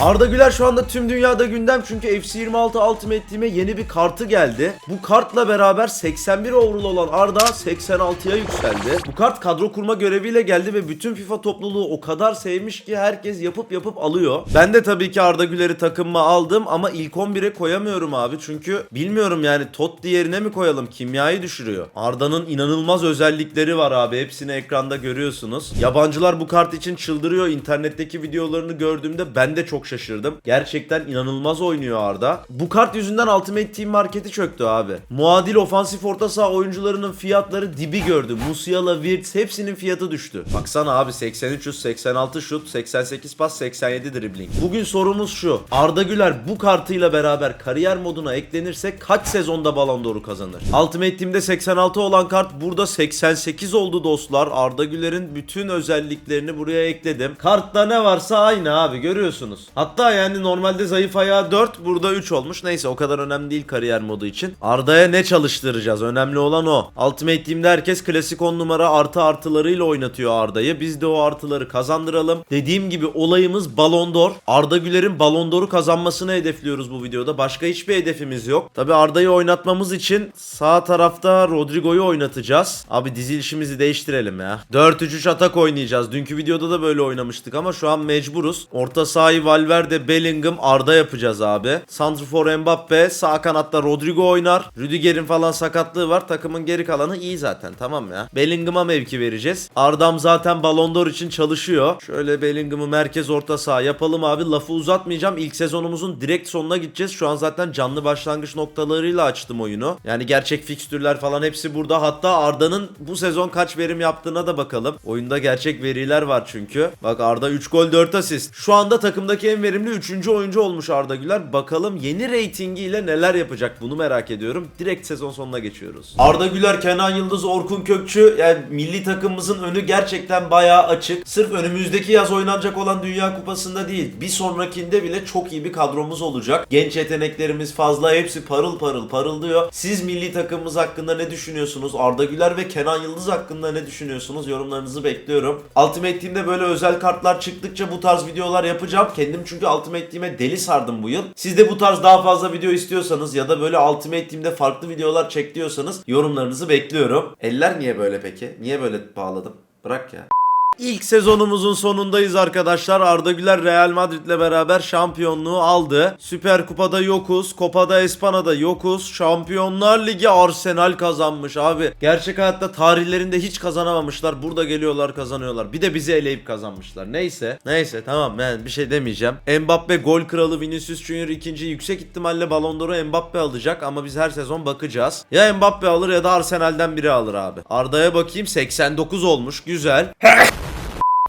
Arda Güler şu anda tüm dünyada gündem çünkü FC 26 Ultimate Team'e yeni bir kartı geldi. Bu kartla beraber 81 overall olan Arda 86'ya yükseldi. Bu kart kadro kurma göreviyle geldi ve bütün FIFA topluluğu o kadar sevmiş ki herkes yapıp yapıp alıyor. Ben de tabii ki Arda Güler'i takımıma aldım ama ilk 11'e koyamıyorum abi çünkü bilmiyorum yani Totti yerine mi koyalım kimyayı düşürüyor. Arda'nın inanılmaz özellikleri var abi hepsini ekranda görüyorsunuz. Yabancılar bu kart için çıldırıyor. İnternetteki videolarını gördüğümde ben de çok şaşırdım. Gerçekten inanılmaz oynuyor Arda. Bu kart yüzünden Ultimate Team marketi çöktü abi. Muadil ofansif orta saha oyuncularının fiyatları dibi gördü. Musiala, Wirtz hepsinin fiyatı düştü. Baksana abi 83 şut, 86 şut, 88 pas, 87 dribbling. Bugün sorumuz şu. Arda Güler bu kartıyla beraber kariyer moduna eklenirse kaç sezonda Ballon d'Or'u kazanır? Ultimate Team'de 86 olan kart burada 88 oldu dostlar. Arda Güler'in bütün özelliklerini buraya ekledim. Kartta ne varsa aynı abi görüyorsunuz. Hatta yani normalde zayıf ayağı 4 burada 3 olmuş. Neyse o kadar önemli değil kariyer modu için. Arda'ya ne çalıştıracağız? Önemli olan o. Ultimate Team'de herkes klasik 10 numara artı artılarıyla oynatıyor Arda'yı. Biz de o artıları kazandıralım. Dediğim gibi olayımız Ballon d'Or. Arda Güler'in Ballon d'Or'u kazanmasını hedefliyoruz bu videoda. Başka hiçbir hedefimiz yok. Tabi Arda'yı oynatmamız için sağ tarafta Rodrigo'yu oynatacağız. Abi dizilişimizi değiştirelim ya. 4-3-3 atak oynayacağız. Dünkü videoda da böyle oynamıştık ama şu an mecburuz. Orta sahayı Valverde, Bellingham, Arda yapacağız abi. Santrfor Mbappe, sağ kanatta Rodrigo oynar. Rüdiger'in falan sakatlığı var. Takımın geri kalanı iyi zaten tamam ya. Bellingham'a mevki vereceğiz. Ardam zaten Ballon d'Or için çalışıyor. Şöyle Bellingham'ı merkez orta saha yapalım abi. Lafı uzatmayacağım. İlk sezonumuzun direkt sonuna gideceğiz. Şu an zaten canlı başlangıç noktalarıyla açtım oyunu. Yani gerçek fikstürler falan hepsi burada. Hatta Arda'nın bu sezon kaç verim yaptığına da bakalım. Oyunda gerçek veriler var çünkü. Bak Arda 3 gol 4 asist. Şu anda takımdaki en verimli 3. oyuncu olmuş Arda Güler. Bakalım yeni reytingiyle neler yapacak bunu merak ediyorum. Direkt sezon sonuna geçiyoruz. Arda Güler, Kenan Yıldız, Orkun Kökçü yani milli takımımızın önü gerçekten bayağı açık. Sırf önümüzdeki yaz oynanacak olan Dünya Kupası'nda değil bir sonrakinde bile çok iyi bir kadromuz olacak. Genç yeteneklerimiz fazla hepsi parıl parıl parıldıyor. Siz milli takımımız hakkında ne düşünüyorsunuz? Arda Güler ve Kenan Yıldız hakkında ne düşünüyorsunuz? Yorumlarınızı bekliyorum. Ultimate Team'de böyle özel kartlar çıktıkça bu tarz videolar yapacağım. Kendim çünkü Ultimate Team'e deli sardım bu yıl. Siz de bu tarz daha fazla video istiyorsanız ya da böyle Ultimate Team'de farklı videolar çek diyorsanız yorumlarınızı bekliyorum. Eller niye böyle peki? Niye böyle bağladım? Bırak ya. İlk sezonumuzun sonundayız arkadaşlar. Arda Güler Real Madrid'le beraber şampiyonluğu aldı. Süper Kupa'da yokuz. Copada Espana'da yokuz. Şampiyonlar Ligi Arsenal kazanmış abi. Gerçek hayatta tarihlerinde hiç kazanamamışlar. Burada geliyorlar kazanıyorlar. Bir de bizi eleyip kazanmışlar. Neyse. Neyse tamam ben bir şey demeyeceğim. Mbappe gol kralı Vinicius Junior ikinci yüksek ihtimalle Ballon d'Or'u Mbappe alacak ama biz her sezon bakacağız. Ya Mbappe alır ya da Arsenal'den biri alır abi. Arda'ya bakayım 89 olmuş. Güzel.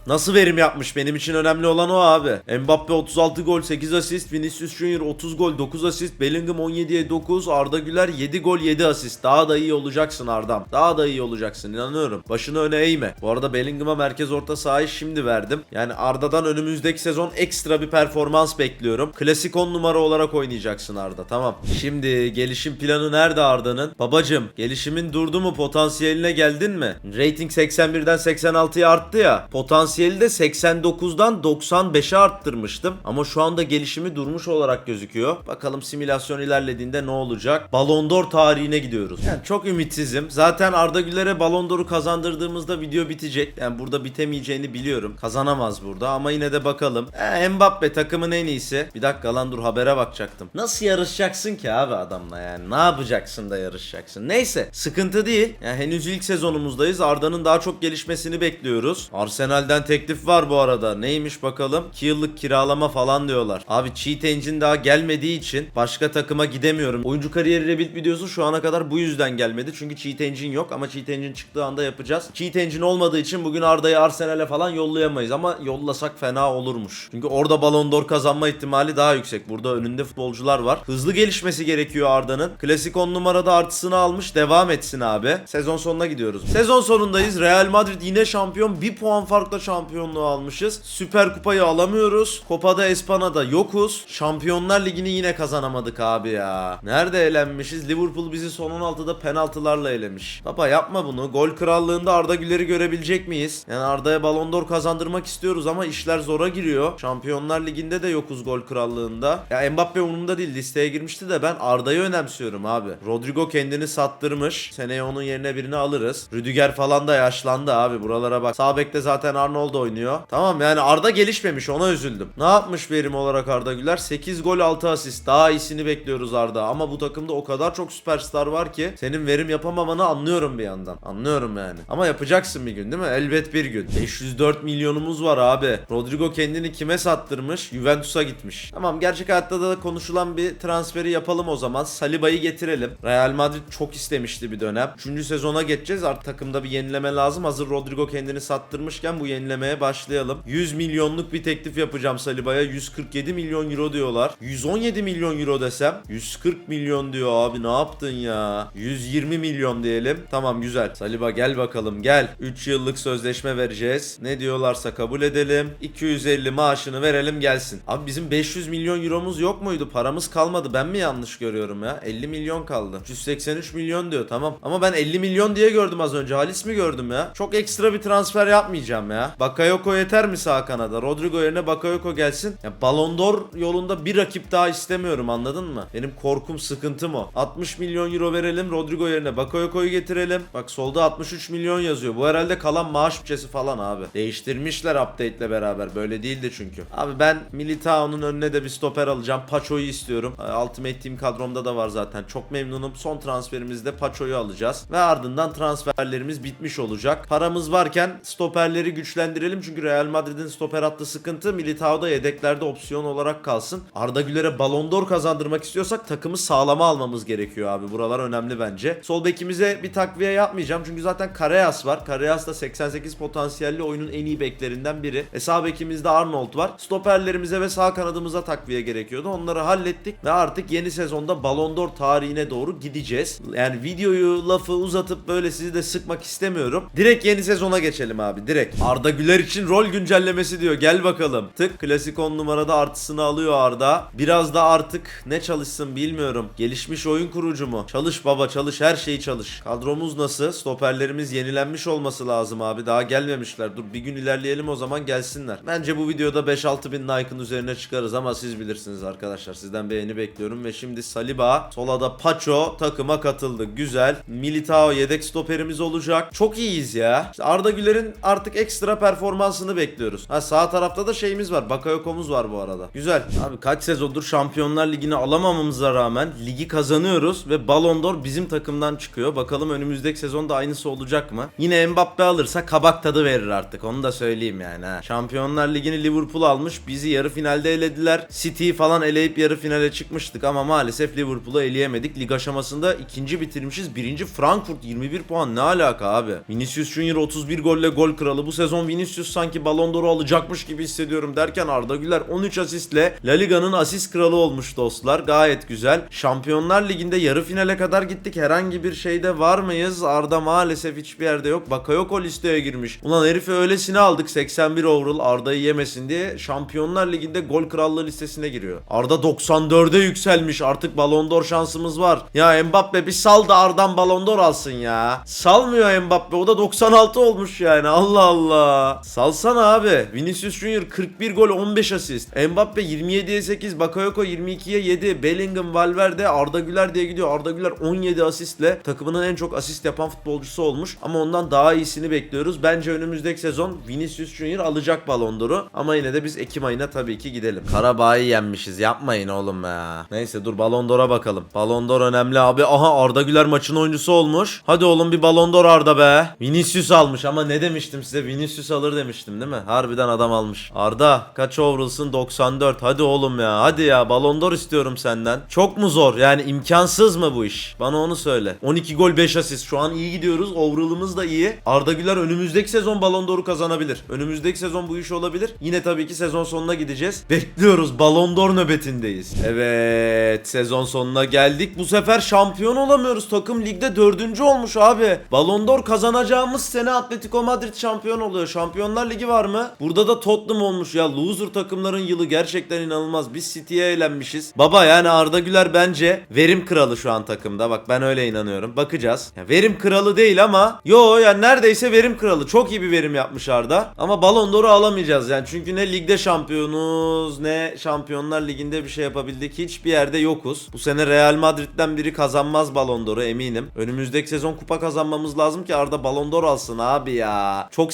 Nasıl verim yapmış benim için önemli olan o abi. Mbappe 36 gol 8 asist, Vinicius Junior 30 gol 9 asist, Bellingham 17'ye 9, Arda Güler 7 gol 7 asist. Daha da iyi olacaksın Ardam. Daha da iyi olacaksın inanıyorum. Başını öne eğme. Bu arada Bellingham'a merkez orta sahayı şimdi verdim. Yani Arda'dan önümüzdeki sezon ekstra bir performans bekliyorum. Klasik 10 numara olarak oynayacaksın Arda tamam. Şimdi gelişim planı nerede Arda'nın? Babacım gelişimin durdu mu potansiyeline geldin mi? Rating 81'den 86'ya arttı ya. Potansiyeli de 89'dan 95'e arttırmıştım. Ama şu anda gelişimi durmuş olarak gözüküyor. Bakalım simülasyon ilerlediğinde ne olacak? Ballon d'Or tarihine gidiyoruz. Yani çok ümitsizim. Zaten Arda Güler'e Ballon d'Or'u kazandırdığımızda video bitecek. Yani burada bitemeyeceğini biliyorum. Kazanamaz burada ama yine de bakalım. E, Mbappe takımın en iyisi. Bir dakika lan dur habere bakacaktım. Nasıl yarışacaksın ki abi adamla yani? Ne yapacaksın da yarışacaksın? Neyse sıkıntı değil. Yani henüz ilk sezonumuzdayız. Arda'nın daha çok gelişmesini bekliyoruz. Arsenal'den teklif var bu arada. Neymiş bakalım? 2 yıllık kiralama falan diyorlar. Abi Cheat Engine daha gelmediği için başka takıma gidemiyorum. Oyuncu kariyeri rebuild videosu şu ana kadar bu yüzden gelmedi. Çünkü Cheat Engine yok ama Cheat Engine çıktığı anda yapacağız. Cheat Engine olmadığı için bugün Arda'yı Arsenal'e falan yollayamayız ama yollasak fena olurmuş. Çünkü orada Ballon d'Or kazanma ihtimali daha yüksek. Burada önünde futbolcular var. Hızlı gelişmesi gerekiyor Arda'nın. Klasik 10 numarada artısını almış. Devam etsin abi. Sezon sonuna gidiyoruz. Sezon sonundayız. Real Madrid yine şampiyon. Bir puan farkla şampiyon şampiyonluğu almışız. Süper Kupayı alamıyoruz. Copa Espana'da yokuz. Şampiyonlar Ligi'ni yine kazanamadık abi ya. Nerede elenmişiz? Liverpool bizi son 16'da penaltılarla elemiş. Baba yapma bunu. Gol krallığında Arda Güler'i görebilecek miyiz? Yani Arda'ya Ballon d'Or kazandırmak istiyoruz ama işler zora giriyor. Şampiyonlar Ligi'nde de yokuz gol krallığında. Ya Mbappe umurumda değil listeye girmişti de ben Arda'yı önemsiyorum abi. Rodrigo kendini sattırmış. Seneye onun yerine birini alırız. Rüdiger falan da yaşlandı abi buralara bak. Sağ bekte zaten Arnold oynuyor. Tamam yani Arda gelişmemiş ona üzüldüm. Ne yapmış verim olarak Arda Güler? 8 gol 6 asist. Daha iyisini bekliyoruz Arda. Ama bu takımda o kadar çok süperstar var ki senin verim yapamamanı anlıyorum bir yandan. Anlıyorum yani. Ama yapacaksın bir gün değil mi? Elbet bir gün. 504 milyonumuz var abi. Rodrigo kendini kime sattırmış? Juventus'a gitmiş. Tamam gerçek hayatta da konuşulan bir transferi yapalım o zaman. Saliba'yı getirelim. Real Madrid çok istemişti bir dönem. 3. sezona geçeceğiz. Artık takımda bir yenileme lazım. Hazır Rodrigo kendini sattırmışken bu yenilemeye başlayalım. 100 milyonluk bir teklif yapacağım Saliba'ya. 147 milyon euro diyorlar. 117 milyon euro desem. 140 milyon diyor abi ne yaptın ya? 120 milyon diyelim. Tamam güzel. Saliba gel bakalım gel. 3 yıllık sözleşme vereceğiz. Ne diyorlarsa kabul edelim. 250 maaşını verelim gelsin. Abi bizim 500 milyon euromuz yok muydu? Paramız kalmadı. Ben mi yanlış görüyorum ya? 50 milyon kaldı. 183 milyon diyor tamam. Ama ben 50 milyon diye gördüm az önce. Halis mi gördüm ya? Çok ekstra bir transfer yapmayacağım ya. Bakayoko yeter mi sağ kanada? Rodrigo yerine Bakayoko gelsin. Ya Ballon d'Or yolunda bir rakip daha istemiyorum anladın mı? Benim korkum sıkıntım o. 60 milyon euro verelim Rodrigo yerine Bakayoko'yu getirelim. Bak solda 63 milyon yazıyor. Bu herhalde kalan maaş bütçesi falan abi. Değiştirmişler update ile beraber. Böyle değildi çünkü. Abi ben Militao'nun önüne de bir stoper alacağım. Paço'yu istiyorum. Ultimate Team kadromda da var zaten. Çok memnunum. Son transferimizde Paço'yu alacağız. Ve ardından transferlerimiz bitmiş olacak. Paramız varken stoperleri güçlendirelim. Çünkü Real Madrid'in stoper hattı sıkıntı. Militao da yedeklerde opsiyon olarak kalsın. Arda Güler'e Ballon d'Or kazandırmak istiyorsak takımı sağlama almamız gerekiyor abi. Buralar önemli bence. Sol bekimize bir takviye yapmayacağım. Çünkü zaten Karayas var. Karayas da 88 potansiyelli oyunun en iyi beklerinden biri. E sağ bekimizde Arnold var. Stoperlerimize ve sağ kanadımıza takviye gerekiyordu. Onları hallettik ve artık yeni sezonda Ballon d'Or tarihine doğru gideceğiz. Yani videoyu lafı uzatıp böyle sizi de sıkmak istemiyorum. Direkt yeni sezona geçelim abi direkt. Arda Güler için rol güncellemesi diyor. Gel bakalım. Tık klasik 10 numarada artısını alıyor Arda. Biraz da artık ne çalışsın bilmiyorum. Gelişmiş oyun kurucu mu? Çalış baba çalış her şeyi çalış. Kadromuz nasıl? Stoperlerimiz yenilenmiş olması lazım abi. Daha gelmemişler. Dur bir gün ilerleyelim o zaman gelsinler. Bence bu videoda 5-6 bin like'ın üzerine çıkarız ama siz bilirsiniz arkadaşlar. Sizden beğeni bekliyorum ve şimdi Saliba, solada Pacho takıma katıldı. Güzel. Militao yedek stoperimiz olacak. Çok iyiyiz ya. İşte Arda Güler'in artık ekstra performansını bekliyoruz. Ha sağ tarafta da şeyimiz var. Bakayoko'muz var bu arada. Güzel. Abi kaç sezondur Şampiyonlar Ligi'ni alamamamıza rağmen ligi kazanıyoruz ve Ballon d'Or bizim takımdan çıkıyor. Bakalım önümüzdeki sezonda aynısı olacak mı? Yine Mbappe alırsa kabak tadı verir artık. Onu da söyleyeyim yani ha. Şampiyonlar Ligi'ni Liverpool almış. Bizi yarı finalde elediler. City'yi falan eleyip yarı finale çıkmıştık ama maalesef Liverpool'u eleyemedik. Lig aşamasında ikinci bitirmişiz. Birinci Frankfurt 21 puan. Ne alaka abi? Vinicius Junior 31 golle gol kralı. Bu sezon Vinicius sanki Ballon d'Or'u alacakmış gibi hissediyorum derken Arda Güler 13 asistle La Liga'nın asist kralı olmuş dostlar. Gayet güzel. Şampiyonlar Ligi'nde yarı finale kadar gittik. Herhangi bir şeyde var mıyız? Arda maalesef hiçbir yerde yok. Bakayoko listeye girmiş. Ulan herifi öylesine aldık 81 overall Arda'yı yemesin diye. Şampiyonlar Ligi'nde gol krallığı listesine giriyor. Arda 94'e yükselmiş. Artık Ballon d'Or şansımız var. Ya Mbappe bir sal da Arda'm Ballon d'Or alsın ya. Salmıyor Mbappe. O da 96 olmuş yani. Allah Allah. Salsana abi. Vinicius Junior 41 gol 15 asist. Mbappe 27'ye 8. Bakayoko 22'ye 7. Bellingham, Valverde, Arda Güler diye gidiyor. Arda Güler 17 asistle takımının en çok asist yapan futbolcusu olmuş. Ama ondan daha iyisini bekliyoruz. Bence önümüzdeki sezon Vinicius Junior alacak Ballon. Ama yine de biz Ekim ayına tabii ki gidelim. Karabağ'ı yenmişiz. Yapmayın oğlum ya. Neyse dur Ballon d'Or'a bakalım. Ballon d'Or önemli abi. Aha Arda Güler maçın oyuncusu olmuş. Hadi oğlum bir Ballon d'Or Arda be. Vinicius almış ama ne demiştim size? Vinicius alır demiştim değil mi? Harbiden adam almış. Arda kaç overall'sın? 94. Hadi oğlum ya. Hadi ya Ballon d'Or istiyorum senden. Çok mu zor? Yani imkansız mı bu iş? Bana onu söyle. 12 gol 5 asist. Şu an iyi gidiyoruz. Overall'ımız da iyi. Arda Güler önümüzdeki sezon Ballon d'Or'u kazanabilir. Önümüzdeki sezon bu iş olabilir. Yine tabii ki sezon sonuna gideceğiz. Bekliyoruz. Ballon d'Or nöbetindeyiz. Evet. Sezon sonuna geldik. Bu sefer şampiyon olamıyoruz. Takım ligde dördüncü olmuş abi. Ballon d'Or kazanacağımız sene Atletico Madrid şampiyon oluyor. Şampiyonlar Ligi var mı? Burada da Tottenham olmuş ya. Loser takımların yılı gerçekten inanılmaz. Biz City'ye eğlenmişiz. Baba yani Arda Güler bence verim kralı şu an takımda. Bak ben öyle inanıyorum. Bakacağız. Ya verim kralı değil ama yo yani neredeyse verim kralı. Çok iyi bir verim yapmış Arda. Ama Ballon d'Or'u alamayacağız yani. Çünkü ne ligde şampiyonuz ne Şampiyonlar Ligi'nde bir şey yapabildik. Hiçbir yerde yokuz. Bu sene Real Madrid'den biri kazanmaz Ballon d'Or'u eminim. Önümüzdeki sezon kupa kazanmamız lazım ki Arda Ballon d'Or alsın abi ya. Çok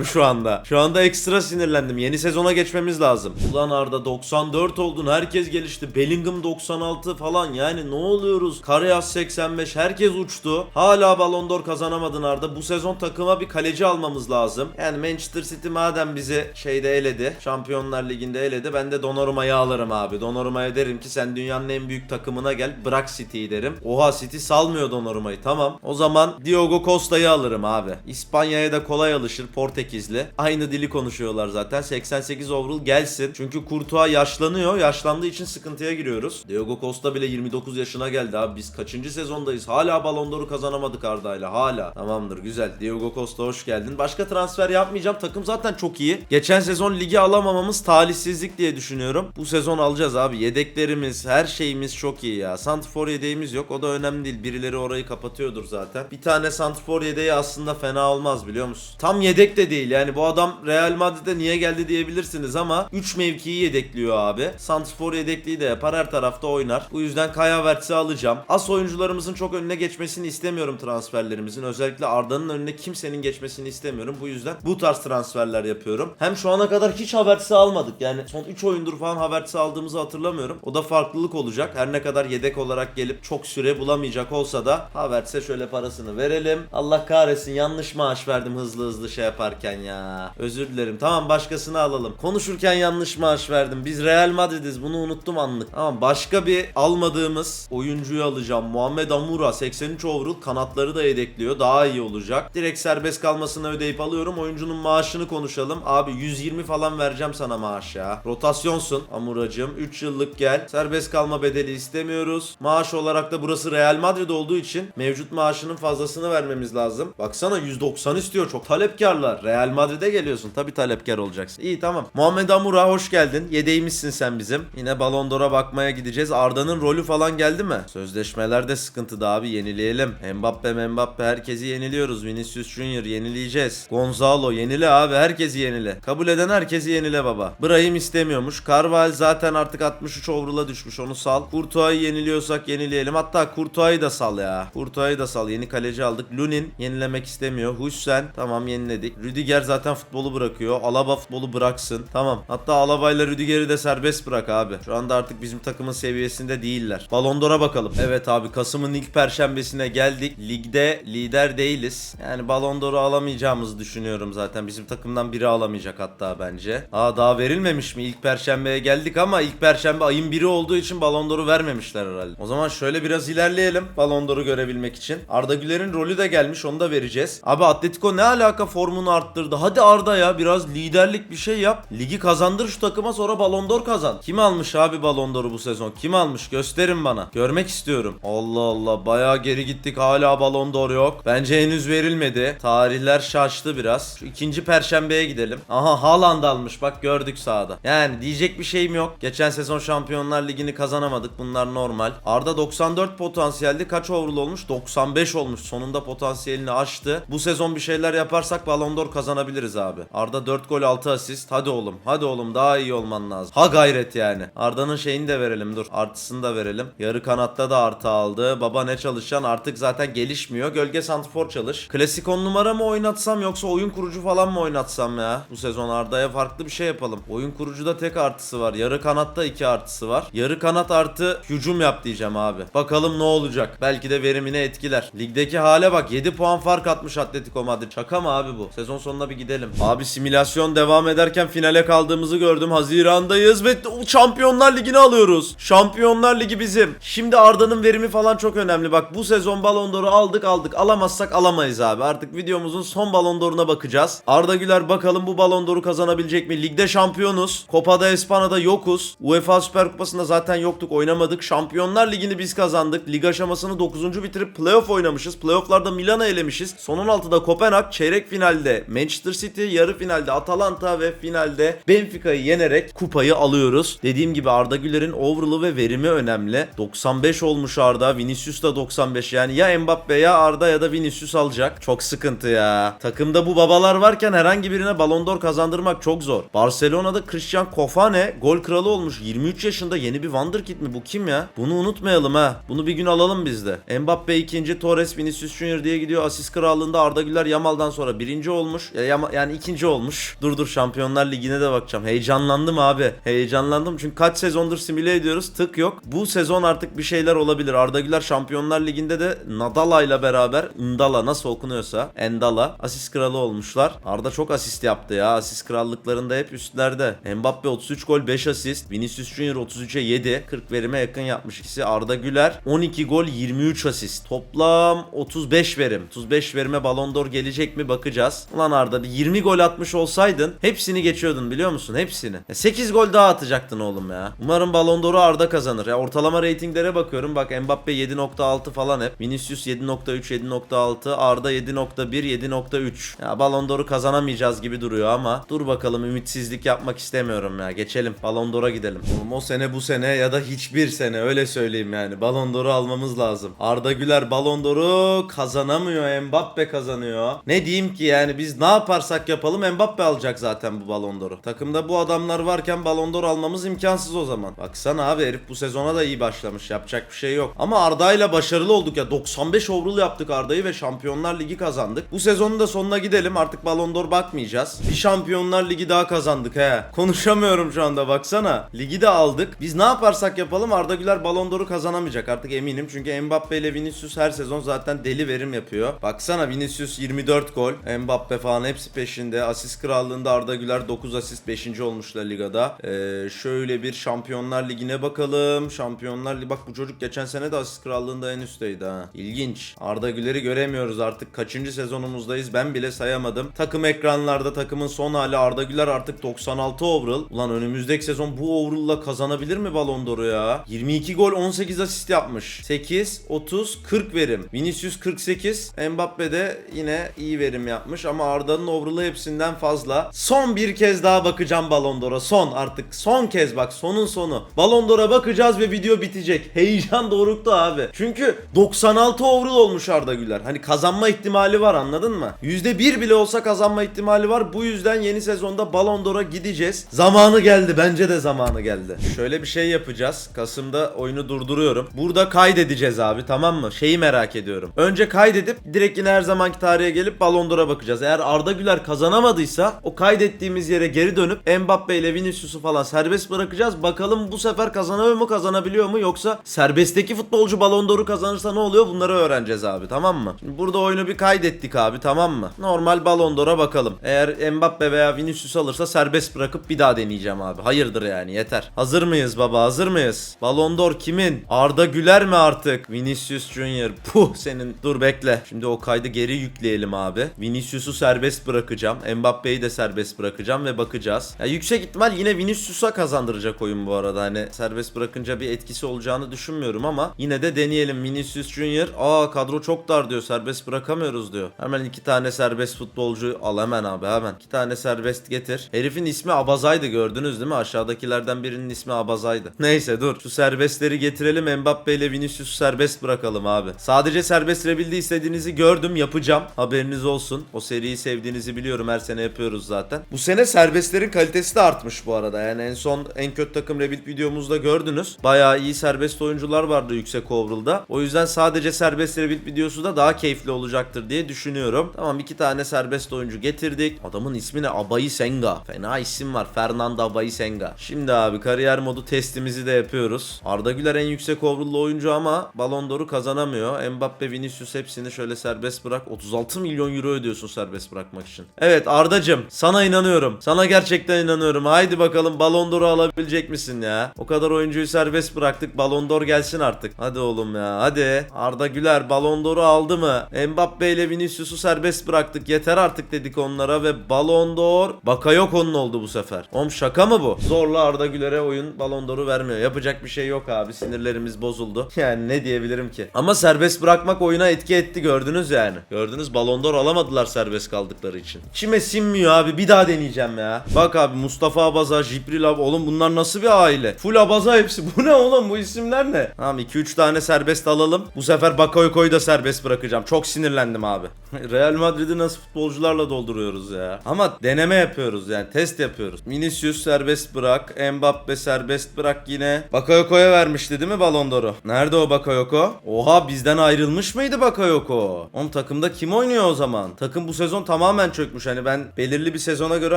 sinirlendim şu anda. Şu anda ekstra sinirlendim. Yeni sezona geçmemiz lazım. Ulan Arda 94 oldun. Herkes gelişti. Bellingham 96 falan. Yani ne oluyoruz? Karayaz 85. Herkes uçtu. Hala Ballon d'Or kazanamadın Arda. Bu sezon takıma bir kaleci almamız lazım. Yani Manchester City madem bizi şeyde eledi. Şampiyonlar Ligi'nde eledi. Ben de Donnarumma'yı alırım abi. Donnarumma'ya derim ki sen dünyanın en büyük takımına gel. Bırak City'yi derim. Oha City salmıyor Donnarumma'yı. Tamam. O zaman Diogo Costa'yı alırım abi. İspanya'ya da kolay alışır. Portekizli. Aynı dili konuşuyorlar zaten. 88 overall gelsin. Çünkü Courtois yaşlanıyor. Yaşlandığı için sıkıntıya giriyoruz. Diogo Costa bile 29 yaşına geldi abi. Biz kaçıncı sezondayız? Hala Ballon d'Or'u kazanamadık Arda'yla. Hala. Tamamdır güzel. Diogo Costa hoş geldin. Başka transfer yapmayacağım. Takım zaten çok iyi. Geçen sezon ligi alamamamız talihsizlik diye düşünüyorum. Bu sezon alacağız abi. Yedeklerimiz, her şeyimiz çok iyi ya. Santrfor yedeğimiz yok. O da önemli değil. Birileri orayı kapatıyordur zaten. Bir tane Santrfor yedeği aslında fena olmaz biliyor musun? Tam yedek de değil. Yani bu adam Real Madrid'e niye geldi diyebilirsiniz ama 3 mevkiyi yedekliyor abi. Santrfor yedekliği de yapar. Her tarafta oynar. Bu yüzden Kaya Havertz'i alacağım. As oyuncularımızın çok önüne geçmesini istemiyorum transferlerimizin. Özellikle Arda'nın önüne kimsenin geçmesini istemiyorum. Bu yüzden bu tarz transferler yapıyorum. Hem şu ana kadar hiç Havertz'i almadık. Yani son 3 oyundur falan Havertz'i aldığımızı hatırlamıyorum. O da farklılık olacak. Her ne kadar yedek olarak gelip çok süre bulamayacak olsa da Havertz'e şöyle parasını verelim. Allah kahretsin yanlış maaş verdim hızlı hızlı şey yaparken ya. Özür dilerim. Tamam başkasını alalım. Konuşurken yanlış maaş verdim. Biz Real Madrid'iz. Bunu unuttum anlık. Ama başka bir almadığımız oyuncuyu alacağım. Muhammed Amura 83 overall kanatları da yedekliyor. Daha iyi olacak. Direkt serbest kalmasını ödeyip alıyorum. Oyuncunun maaşını konuşalım. Abi 120 falan vereceğim sana maaş ya. Rotasyonsun Amuracığım. 3 yıllık gel. Serbest kalma bedeli istemiyoruz. Maaş olarak da burası Real Madrid olduğu için mevcut maaşının fazlasını vermemiz lazım. Baksana 190 istiyor. Çok talepkarlar. Real Madrid'e geliyorsun. Tabi talepkar olacaksın. İyi tamam. Muhammed Amura hoş geldin. Yedeğimizsin sen bizim. Yine Ballon d'Or'a bakmaya gideceğiz. Arda'nın rolü falan geldi mi? Sözleşmelerde sıkıntı da abi yenileyelim. Mbappe Mbappe herkesi yeniliyoruz. Vinicius Junior yenileyeceğiz. Gonzalo yenile abi herkesi yenile. Kabul eden herkesi yenile baba. Brahim istemiyormuş. Carval zaten artık 63 overall'a düşmüş onu sal. Courtois'ı yeniliyorsak yenileyelim. Hatta Courtois'ı da sal ya. Courtois'ı da sal. Yeni kaleci aldık. Lunin yenilemek istemiyor. Hüssen tamam yeniledik. Rüdiger zaten futbolu bırakıyor. Alaba futbolu bıraksın. Tamam. Hatta Alaba ile Rüdiger'i de serbest bırak abi. Şu anda artık bizim takımın seviyesinde değiller. Ballon d'Or'a bakalım. Evet abi Kasım'ın ilk perşembesine geldik. Ligde lider değiliz. Yani Ballon d'Or'u alamayacağımızı düşünüyorum zaten. Bizim takımdan biri alamayacak hatta bence. Aa daha verilmemiş mi? İlk perşembeye geldik ama ilk perşembe ayın biri olduğu için Ballon d'Or'u vermemişler herhalde. O zaman şöyle biraz ilerleyelim Ballon d'Or'u görebilmek için. Arda Güler'in rolü de gelmiş onu da vereceğiz. Abi Atletico ne alaka formunu arttırdı. Hadi Arda ya biraz liderlik bir şey yap. Ligi kazandır şu takıma sonra Ballon d'Or kazan. Kim almış abi Ballon d'Or'u bu sezon? Kim almış? Gösterin bana. Görmek istiyorum. Allah Allah bayağı geri gittik hala Ballon d'Or yok. Bence henüz verilmedi. Tarihler şaştı biraz. Şu ikinci perşembeye gidelim. Aha Haaland almış bak gördük sahada. Yani diyecek bir şeyim yok. Geçen sezon Şampiyonlar Ligi'ni kazanamadık. Bunlar normal. Arda 94 potansiyeldi. Kaç overall olmuş? 95 olmuş. Sonunda potansiyelini aştı. Bu sezon bir şeyler yaparsak Ballon d'Or kazanabiliriz abi. Arda 4 gol 6 asist. Hadi oğlum. Hadi oğlum daha iyi olman lazım. Ha gayret yani. Arda'nın şeyini de verelim dur. Artısını da verelim. Yarı kanatta da artı aldı. Baba ne çalışan artık zaten gelişmiyor. Gölge santrfor çalış. Klasik 10 numara mı oynatsam yoksa oyun kurucu falan mı oynatsam ya? Bu sezon Arda'ya farklı bir şey yapalım. Oyun kurucuda tek artısı var. Yarı kanatta 2 artısı var. Yarı kanat artı hücum yap diyeceğim abi. Bakalım ne olacak. Belki de verimini etkiler. Ligdeki hale bak 7 puan fark atmış Atletico Madrid. Şaka mı abi bu? Sezon sonuna bir gidelim. Abi simülasyon devam ederken finale kaldığımızı gördüm. Hazirandayız ve Şampiyonlar Ligi'ni alıyoruz. Şampiyonlar Ligi bizim. Şimdi Arda'nın verimi falan çok önemli. Bak bu sezon Ballon d'Or'u aldık aldık. Alamazsak alamayız abi. Artık videomuzun son Ballon d'Or'una bakacağız. Arda Güler bakalım bu Ballon d'Or'u kazanabilecek mi? Ligde şampiyonuz. Copa da Espana'da yokuz. UEFA Süper Kupası'nda zaten yoktuk oynamadık. Şampiyonlar Ligi'ni biz kazandık. Lig aşamasını 9. bitirip playoff oynamışız. Playoff'larda Milan'a elemişiz. Son 16'da Kopenhag, çeyrek finalde Manchester City, yarı finalde Atalanta ve finalde Benfica'yı yenerek kupayı alıyoruz. Dediğim gibi Arda Güler'in overall'ı ve verimi önemli. 95 olmuş Arda, Vinicius da 95 yani ya Mbappe ya Arda ya da Vinicius alacak. Çok sıkıntı ya. Takımda bu babalar varken herhangi birine Ballon d'Or kazandırmak çok zor. Barcelona'da Christian Kofane gol kralı olmuş. 23 yaşında yeni bir wonderkid mi bu kim ya? Bunu unutmayalım ha. Bunu bir gün alalım biz de. Mbappe ikinci, Torres, Vinicius Junior diye gidiyor. Asist krallığında Arda Güler Yamal'dan sonra birinci olmuş. Yama- yani ikinci olmuş. Dur dur Şampiyonlar Ligi'ne de bakacağım. Heyecanlandım abi. Heyecanlandım çünkü kaç sezondur simüle ediyoruz. Tık yok. Bu sezon artık bir şeyler olabilir. Arda Güler Şampiyonlar Ligi'nde de Nadala ile beraber Ndala nasıl okunuyorsa Endala asist kralı olmuşlar. Arda çok asist yaptı ya. Asist krallıklarında hep üstlerde. Mbappe 33 gol 5 asist. Vinicius Junior 33'e 7. 40 verime yakın yapmış ikisi. Arda Güler 12 gol 23 asist. Toplam 35 verim. 35 verime Ballon d'Or gelecek mi bakacağız. Ulan Arda 20 gol atmış olsaydın hepsini geçiyordun biliyor musun? Hepsini. Ya 8 gol daha atacaktın oğlum ya. Umarım Ballon d'Or'u Arda kazanır. Ya ortalama reytinglere bakıyorum. Bak Mbappe 7.6 falan hep. Vinicius 7.3 7.6. Arda 7.1 7.3. Ya Ballon d'Or'u kazanamayacağız gibi duruyor ama dur bakalım ümitsizlik yapmak istemiyorum ya. Geçelim. Ballon d'Or'a gidelim. Oğlum o sene bu sene ya da hiçbir sene öyle söyleyeyim yani. Ballon d'Or'u almamız lazım. Arda Güler Ballon d'Or'u kazanamıyor. Mbappe kazanıyor. Ne diyeyim ki yani biz ne yaparsak yapalım Mbappe alacak zaten bu Ballon d'Or'u. Takımda bu adamlar varken Ballon d'Or almamız imkansız o zaman. Baksana abi herif bu sezona da iyi başlamış. Yapacak bir şey yok. Ama Arda'yla başarılı olduk ya. 95 overall yaptık Arda'yı ve Şampiyonlar Ligi kazandık. Bu sezonun da sonuna gidelim. Artık Ballon d'Or bakmayacağız. Bir Şampiyonlar Ligi daha kazandık he. Konuşamıyorum şu anda baksana. Ligi de aldık. Biz ne yaparsak yapalım Arda Güler Ballon d'Or'u kazanamayacak artık eminim. Çünkü Mbappe ile Vinicius her sezon zaten deli verim yapıyor. Baksana Vinicius 24 gol. Mbappe falan hepsi peşinde. Asist krallığında Arda Güler 9 asist 5. olmuş La Liga'da. Ee, şöyle bir Şampiyonlar Ligi'ne bakalım. Şampiyonlar Ligi bak bu çocuk geçen sene de asist krallığında en üstteydi ha. İlginç. Arda Güler'i göremiyoruz artık. Kaçıncı sezonumuzdayız ben bile sayamadım. Takım ekranlarda takımın son hali Arda Güler artık 96 overall. Ulan önümüzdeki sezon bu overall'la kazanabilir mi Ballon d'Or'u ya? 22 gol 18 asist yapmış. 8, 30, 40 verim. Vinicius 48. Mbappe de yine iyi verim yapmış ama Arda'nın overall'ı hepsinden fazla. Son bir kez daha bakacağım Ballon d'Or'a. Son artık. Son kez bak. Sonun sonu. Ballon d'Or'a bakacağız ve video bitecek. Heyecan doruktu abi. Çünkü 96 overall olmuş Arda Güler. Hani kazanma ihtimali var anladın mı? %1 bile olsa kazanma ihtimali var. Bu yüzden yeni sezonda Ballon d'Or'a gideceğiz. Zamanı geldi. Bence de zamanı geldi. Şöyle bir şey yapacağız. Kasım'da oyunu durduruyorum. Burada kaydedeceğiz abi tamam mı? Şeyi merak ediyorum. Önce kaydedip direkt yine her zamanki tarihe gelip Ballon d'Or'a bakacağız. Eğer Arda Güler kazanamadıysa o kaydettiğimiz yere geri dönüp Mbappe ile Vinicius'u falan serbest bırakacağız. Bakalım bu sefer kazanıyor mu kazanabiliyor mu yoksa serbestteki futbolcu Ballon d'Or'u kazanırsa ne oluyor bunları öğreneceğiz abi tamam mı? Şimdi burada oyunu bir kaydettik abi tamam mı? Normal Ballon d'Or'a bakalım. Eğer Mbappe veya Vinicius alırsa serbest bırakıp bir daha deneyeceğim abi. Hayırdır yani yeter. Hazır mıyız baba hazır mıyız? Ballon d'Or kimin? Arda Güler mi artık? Vinicius Junior. Puh senin dur bekle. Şimdi o kaydı geri yükleyelim abi. Vinicius'u serbest bırakacağım. Mbappe'yi de serbest bırakacağım ve bakacağız. Ya yüksek ihtimal yine Vinicius'a kazandıracak oyun bu arada. Hani serbest bırakınca bir etkisi olacağını düşünmüyorum ama yine de deneyelim. Vinicius Junior. Aa kadro çok dar diyor. Serbest bırakamıyoruz diyor. Hemen iki tane serbest futbolcu al hemen abi hemen. İki tane serbest getir. Herifin ismi Abazay'dı gördünüz değil mi? Aşağıdakilerden birinin ismi Abazay'dı. Neyse dur. Şu serbestleri getirelim. Mbappe ile Vinicius'u serbest bırakalım abi. Sadece serbest istediğinizi gördüm. Yapacağım. Haberiniz olsun. O seriyi sevdiğinizi biliyorum. Her sene yapıyoruz zaten. Bu sene serbestlerin kalitesi de artmış bu arada. Yani en son en kötü takım rebuild videomuzda gördünüz. Bayağı iyi serbest oyuncular vardı yüksek overall'da. O yüzden sadece serbest rebuild videosu da daha keyifli olacaktır diye düşünüyorum. Tamam iki tane serbest oyuncu getirdik. Adamın ismi ne? Abayi Senga. Fena isim var. Fernando Abayi Senga. Şimdi abi kariyer modu testimizi de yapıyoruz. Arda Güler en yüksek overall'lı oyuncu ama Ballon d'Or'u kazanamıyor. Mbappe, Vinicius hepsini şöyle serbest bırak. 36 milyon euro ödüyorsun serbest bırakmak için. Evet Ardacım sana inanıyorum. Sana gerçekten inanıyorum. Haydi bakalım Ballon d'Or'u alabilecek misin ya? O kadar oyuncuyu serbest bıraktık. Ballon d'Or gelsin artık. Hadi oğlum ya hadi. Arda Güler Ballon d'Or'u aldı mı? Mbappe ile Vinicius'u serbest bıraktık. Yeter artık dedik onlara ve Ballon d'Or Bakayoko'nun oldu bu sefer. Oğlum şaka mı bu? Zorla Arda Güler'e oyun Ballon d'Or'u vermiyor. Yapacak bir şey yok abi. Sinirlerimiz bozuldu. Yani ne diyebilirim ki? Ama serbest bırakmak oyuna etki etti gördünüz yani. Gördünüz Ballon d'Or alamadılar serbest kaldıkları için. İçime sinmiyor abi bir daha deneyeceğim ya. Bak abi Mustafa Abaza, Jibril abi oğlum bunlar nasıl bir aile? Full Abaza hepsi. Bu ne oğlum bu isimler ne? Tamam 2-3 tane serbest alalım. Bu sefer Bakayoko'yu da serbest bırakacağım. Çok sinirlendim abi. Real Madrid'i nasıl futbolcularla dolduruyoruz ya. Ama deneme yapıyoruz yani test yapıyoruz. Vinicius serbest bırak. Mbappe serbest bırak yine. Bakayoko'ya vermişti değil mi Ballon d'Or'u? Nerede o Bakayoko? Oha bizden ayrılmış mıydı Bakayoko? Oğlum takımda kim oynuyor o zaman? Takım bu sezon tamamen çökmüş. Hani ben belirli bir sezona göre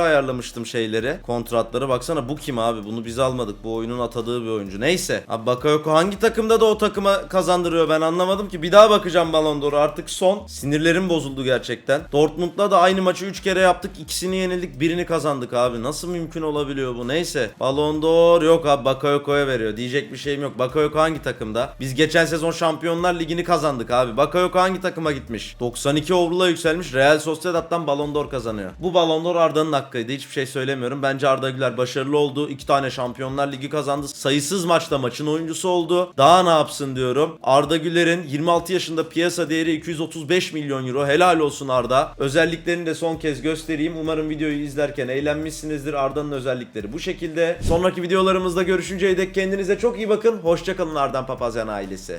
ayarlamıştım şeyleri. Kontratları baksana bu kim abi? Bunu biz almadık. Bu oyunun atadığı bir oyuncu. Neyse. Abi Bakayoko hangi takımda da o takıma kazandırıyor ben anlamadım ki. Bir daha bakacağım Ballon d'Or'u artık son. Sinirlerim bozuldu gerçekten. Dortmund'la da aynı maçı 3 kere yaptık. İkisini yenildik. Birini kazandık abi. Nasıl mümkün olabiliyor bu? Neyse. Ballon d'Or yok abi Bakayoko'ya veriyor. Diyecek bir şeyim yok. Bakayoko hangi takımda? Biz geçen sezon Şampiyonlar Ligi'ni kazandık abi. Bakayoko hangi takıma gitmiş? 92 overall'a yükselmiş. Real Sociedad'dan Ballon d'Or kazanıyor. Bu Ballon d'Or Arda'nın hakkıydı. Hiçbir şey söylemiyorum. Bence Arda Güler başarılı oldu. İki tane Şampiyonlar Ligi kazandı. Sayısız maçta maçın oyuncusu oldu. Daha ne yapsın diyorum. Arda Güler'in 26 yaşında piyasa değeri 235 milyon euro. Helal olsun Arda. Özelliklerini de son kez göstereyim. Umarım videoyu izlerken eğlenmişsinizdir. Arda'nın özellikleri bu şekilde. Sonraki videolarımızda görüşünceye dek kendinize çok iyi bakın. Hoşçakalın Ardan Papazyan ailesi.